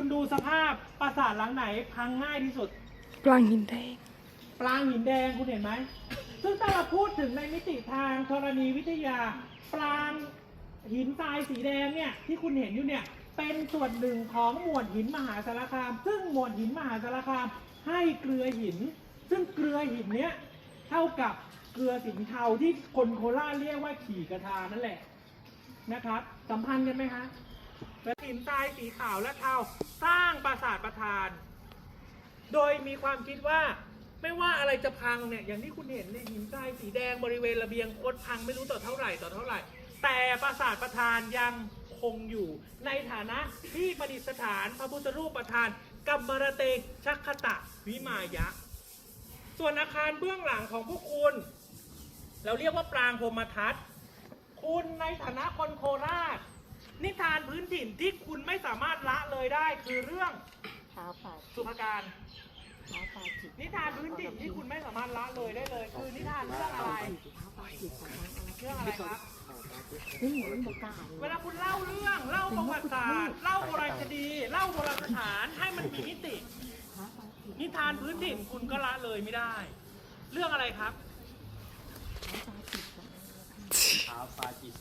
คุณดูสภาพปราสาทหลังไหน พังง่ายที่สุด ปลางหินแดงปรางหินแดงคุณเห็นไหม ซึ่งถ้าเราพูดถึงในมิติทางธรณีวิทยาปรางหินทรายสีแดงเนี่ยที่คุณเห็นอยู่เนี่ยเป็นส่วนหนึ่งของหมวดหินมหาสารคาม ซึ่งหมวดหินมหาสารคามให้เกลือหิน ซึ่งเกลือหินเนี้ยเท่ากับเกลือสินเทาที่คนโคราชเรียกว่าขี่กระทานั่นแหละนะครับสัมพันธ์กันไหมคะและ หินทรายสีขาวและเทาสร้างปราสาทประธาน โดยมีความคิดว่าไม่ว่าอะไรจะพังเนี่ยอย่างที่คุณเห็นในยหินทรายสีแดงบริเวณระเบียงโคตรพังไม่รู้ต่อเท่าไหร่ต่อเท่าไหร่ แต่ปราสาทประธานยังคงอยู่ในฐานะที่ประดิษฐานพระพุทธรูปประธานกัมมรเตชักคตะวิมายะ ส่วนอาคารเบื้องหลังของพวกคุณ เราเรียกว่าปรางพรมทัศน์คุณในฐานะคนโครา พื้นถิ่นที่คุณไม่สามารถละเลยได้คือเรื่องเท้าปลาสุภการเท้าปลาจิตนิทานพื้นถิ่นที่คุณไม่สามารถละเลยได้เลย คือนิทานเรื่องอะไรเท้าปลาจิตของมันอะไรเรื่องอะไรครับ นี่เหมือนบอกกาเวลาคุณเล่าเรื่องเล่าประวัติศาสตร์เล่าโบราณคดีเล่าโบราณสถานให้มันมีมิติเท้าปลาจิตนิทานพื้นถิ่นคุณก็ละเลยไม่ได้ เรื่องอะไรครับเท้าปลาจิตของมันเท้าปลาจิต